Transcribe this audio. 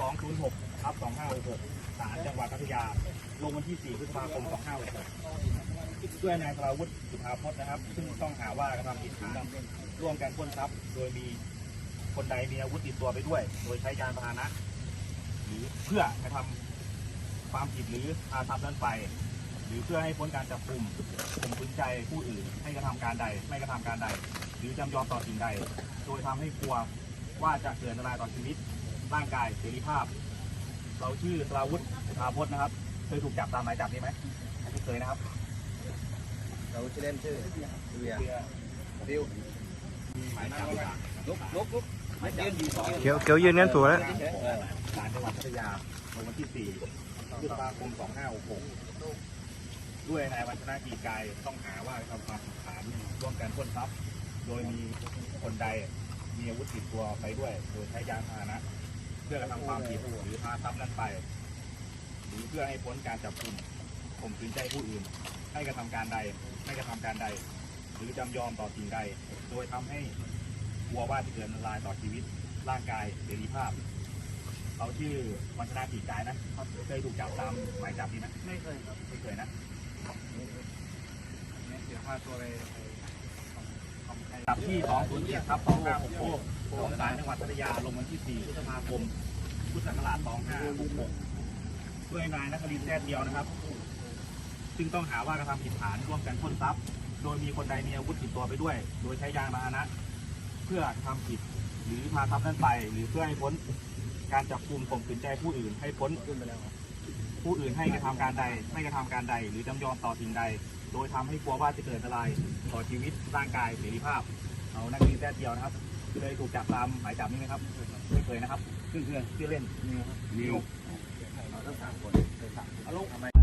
206ทับ2566ศาลจังหวัดพัทยา ลงวันที่ 4 พฤษภาคม 2566ด้วยนายสราวุฒิสุภาพจน์นะครับ ซึ่งต้องหาว่ากระทำผิดฐานร่วมกันปล้นทรัพย์ โดยมีคนใดมีอาวุธติดตัวไปด้วย โดยใช้ยานพาหนะ หรือเพื่อกระทำความผิดหรือพาทรัพย์นั้นไป หรือเพื่อให้พ้นการจับกุมข่มขืนใจผู้อื่น ให้กระทำการใด ไม่กระทำการใด หรือจำยอมต่อสิ่งใด โดยทำให้กลัวว่าจะเกิดอันตรายต่อชีวิต ร่างกายเสรีภาพ เราชื่อสราวุฒิสุภาพจน์นะครับ เคยถูกจับตามหมายจับนี้ไหมไม่เคยนะครับเราชื่อเล่นชื่อเวียดิวมีหมายจับจากลุกลุกลุกไม่ยืนดีสองเขียวเขียวยืนงั้นถูกแล้วศาลจังหวัดพัทยาลงวันที่4พฤษภาคม2566ด้วยนายวัฒนากีกายต้องหาว่าทำความผิดฐานร่วมกันปล้นทรัพย์ โดยมีคนใดมีอาวุธติดตัวไปด้วย โดยใช้ยานพาหนะ เพื่อกระทำความผิดหรือพาทรัพย์นั้นไป หรือเพื่อให้พ้นการจับกุมข่มขืนใจผู้อื่น ให้กระทำการใดไม่กระทำการใด หรือจำยอมต่อสิ่งใด โดยทำให้กลัวว่าจะเกิดอันตรายต่อชีวิตร่างกายเสรีภาพเขาชื่อวัฒนากีกายนะเคยถูกจับตามหมายจับนี้นะไม่เคยครับไม่เคยนะเนี่ยเดี๋ยวพาตัวไป จับที่ 207ทับ2566ของศาลจังหวัดพัทยาลงวันที่ 4 พฤษภาคม พุทธศักราช 2566 ด้วยนายนักรินแท้เดียวนะครับ ซึ่งต้องหาว่ากระทำผิดฐานร่วมกันปล้นทรัพย์ โดยมีคนใดมีอาวุธติดตัวไปด้วย โดยใช้ยานพาหนะ เพื่อทำผิดหรือพาทรัพย์นั้นไป หรือเพื่อให้พ้นการจับกุมข่มขืนใจผู้อื่นให้พ้น ผู้อื่นให้กระทำการใด ไม่กระทำการใด หรือจำยอมต่อสิ่งใด โดยทำให้กลัวว่าจะเกิดอันตรายต่อชีวิตร่างกายเสรีภาพ เอานักเรียนแท้เดียวนะครับเคยถูกจับตามหมายจับนี้ไหมครับไม่เคยนะครับเพื่อนเพื่อนชื่อเล่นนิวครับนิวเราทั้งสามคนเคยสามเอาลูกทำไม